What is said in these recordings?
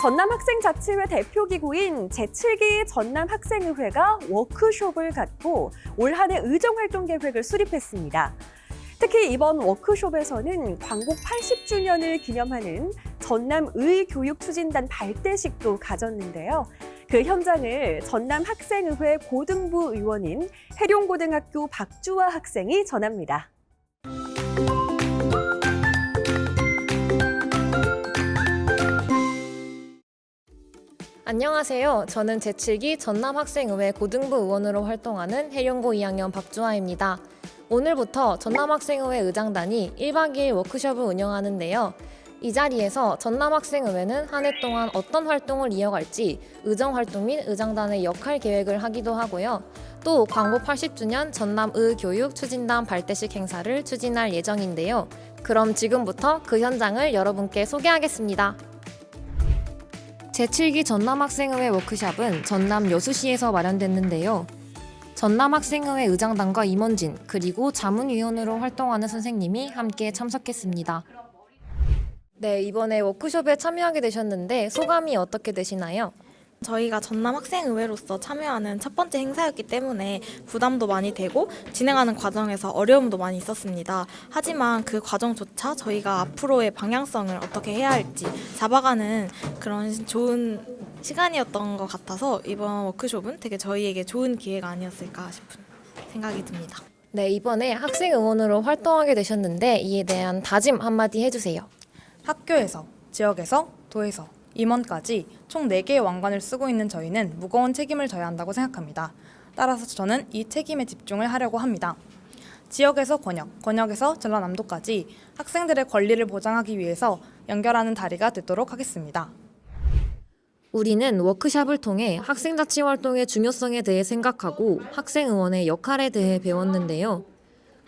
전남학생자치회 대표기구인 제7기 전남학생의회가 워크숍을 갖고 올 한해 의정활동 계획을 수립했습니다. 특히 이번 워크숍에서는 광복 80주년을 기념하는 전남의교육추진단 발대식도 가졌는데요. 그 현장을 전남학생의회 고등부 의원인 해룡고등학교 박주아 학생이 전합니다. 안녕하세요. 저는 제7기 전남학생의회 고등부 의원으로 활동하는 해룡고 2학년 박주아입니다. 오늘부터 전남학생의회 의장단이 1박 2일 워크숍을 운영하는데요. 이 자리에서 전남학생의회는 한 해 동안 어떤 활동을 이어갈지 의정활동 및 의장단의 역할 계획을 하기도 하고요. 또 광복 80주년 전남의교육 추진단 발대식 행사를 추진할 예정인데요. 그럼 지금부터 그 현장을 여러분께 소개하겠습니다. 제7기 전남학생의회 워크샵은 전남 여수시에서 마련됐는데요. 전남학생의회 의장단과 임원진 그리고 자문위원으로 활동하는 선생님이 함께 참석했습니다. 네, 이번에 워크숍에 참여하게 되셨는데 소감이 어떻게 되시나요? 저희가 전남 학생의회로서 참여하는 첫 번째 행사였기 때문에 부담도 많이 되고 진행하는 과정에서 어려움도 많이 있었습니다. 하지만 그 과정조차 저희가 앞으로의 방향성을 어떻게 해야 할지 잡아가는 그런 좋은 시간이었던 것 같아서 이번 워크숍은 되게 저희에게 좋은 기회가 아니었을까 싶은 생각이 듭니다. 네, 이번에 학생 의원으로 활동하게 되셨는데 이에 대한 다짐 한마디 해주세요. 학교에서, 지역에서, 도에서, 임원까지 총 4개의 왕관을 쓰고 있는 저희는 무거운 책임을 져야 한다고 생각합니다. 따라서 저는 이 책임에 집중을 하려고 합니다. 지역에서 권역, 권역에서 전라남도까지 학생들의 권리를 보장하기 위해서 연결하는 다리가 되도록 하겠습니다. 우리는 워크샵을 통해 학생 자치 활동의 중요성에 대해 생각하고 학생 의원의 역할에 대해 배웠는데요.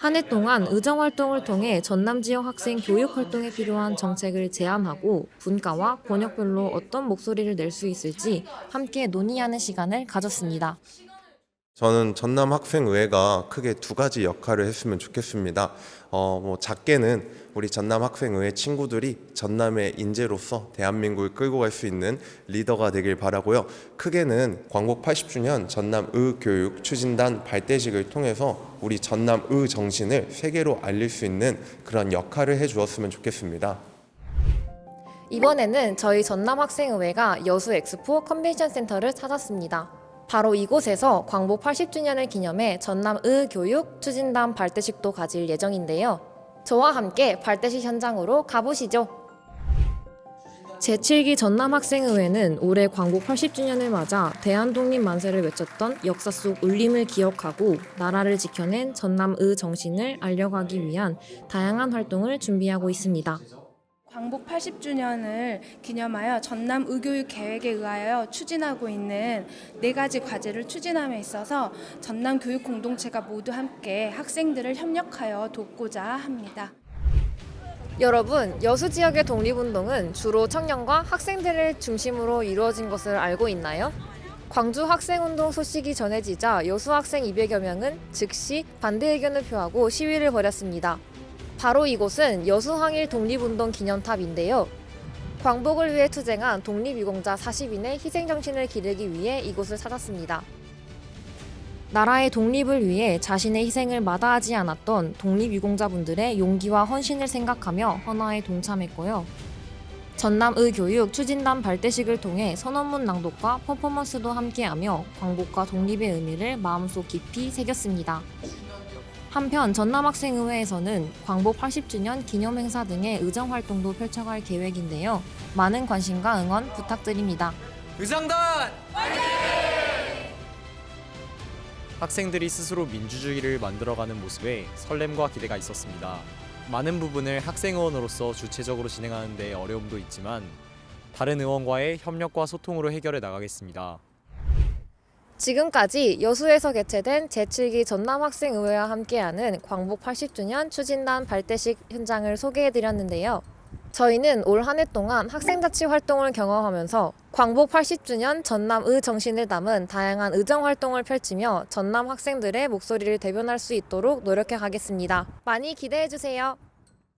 한 해 동안 의정 활동을 통해 전남 지역 학생 교육 활동에 필요한 정책을 제안하고 분과와 권역별로 어떤 목소리를 낼 수 있을지 함께 논의하는 시간을 가졌습니다. 저는 전남 학생의회가 크게 두 가지 역할을 했으면 좋겠습니다. 어, 뭐 작게는 우리 전남 학생의회 친구들이 전남의 인재로서 대한민국을 끌고 갈 수 있는 리더가 되길 바라고요. 크게는 광복 80주년 전남 의 교육 추진단 발대식을 통해서 우리 전남 의 정신을 세계로 알릴 수 있는 그런 역할을 해 주었으면 좋겠습니다. 이번에는 저희 전남 학생의회가 여수 엑스포 컨벤션 센터를 찾았습니다. 바로 이곳에서 광복 80주년을 기념해 전남 의 교육 추진단 발대식도 가질 예정인데요. 저와 함께 발대식 현장으로 가보시죠. 제7기 전남학생의회는 올해 광복 80주년을 맞아 대한독립 만세를 외쳤던 역사 속 울림을 기억하고 나라를 지켜낸 전남의 정신을 알려가기 위한 다양한 활동을 준비하고 있습니다. 광복 80주년을 기념하여 전남 의교육 계획에 의하여 추진하고 있는 네 가지 과제를 추진함에 있어서 전남 교육 공동체가 모두 함께 학생들을 협력하여 돕고자 합니다. 여러분, 여수 지역의 독립운동은 주로 청년과 학생들을 중심으로 이루어진 것을 알고 있나요? 광주 학생운동 소식이 전해지자 여수 학생 200여 명은 즉시 반대 의견을 표하고 시위를 벌였습니다. 바로 이곳은 여수 항일 독립운동 기념탑인데요. 광복을 위해 투쟁한 독립유공자 40인의 희생정신을 기르기 위해 이곳을 찾았습니다. 나라의 독립을 위해 자신의 희생을 마다하지 않았던 독립유공자분들의 용기와 헌신을 생각하며 헌화에 동참했고요. 전남의 교육 추진단 발대식을 통해 선언문 낭독과 퍼포먼스도 함께하며 광복과 독립의 의미를 마음속 깊이 새겼습니다. 한편 전남학생의회에서는 광복 80주년 기념 행사 등의 의정 활동도 펼쳐갈 계획인데요. 많은 관심과 응원 부탁드립니다. 의상단! 학생들이 스스로 민주주의를 만들어가는 모습에 설렘과 기대가 있었습니다. 많은 부분을 학생 의원으로서 주체적으로 진행하는 데 어려움도 있지만 다른 의원과의 협력과 소통으로 해결해 나가겠습니다. 지금까지 여수에서 개최된 제7기 전남학생의회와 함께하는 광복 80주년 추진단 발대식 현장을 소개해드렸는데요. 저희는 올 한 해 동안 학생자치 활동을 경험하면서 광복 80주년 전남의 정신을 담은 다양한 의정 활동을 펼치며 전남 학생들의 목소리를 대변할 수 있도록 노력해 가겠습니다. 많이 기대해 주세요.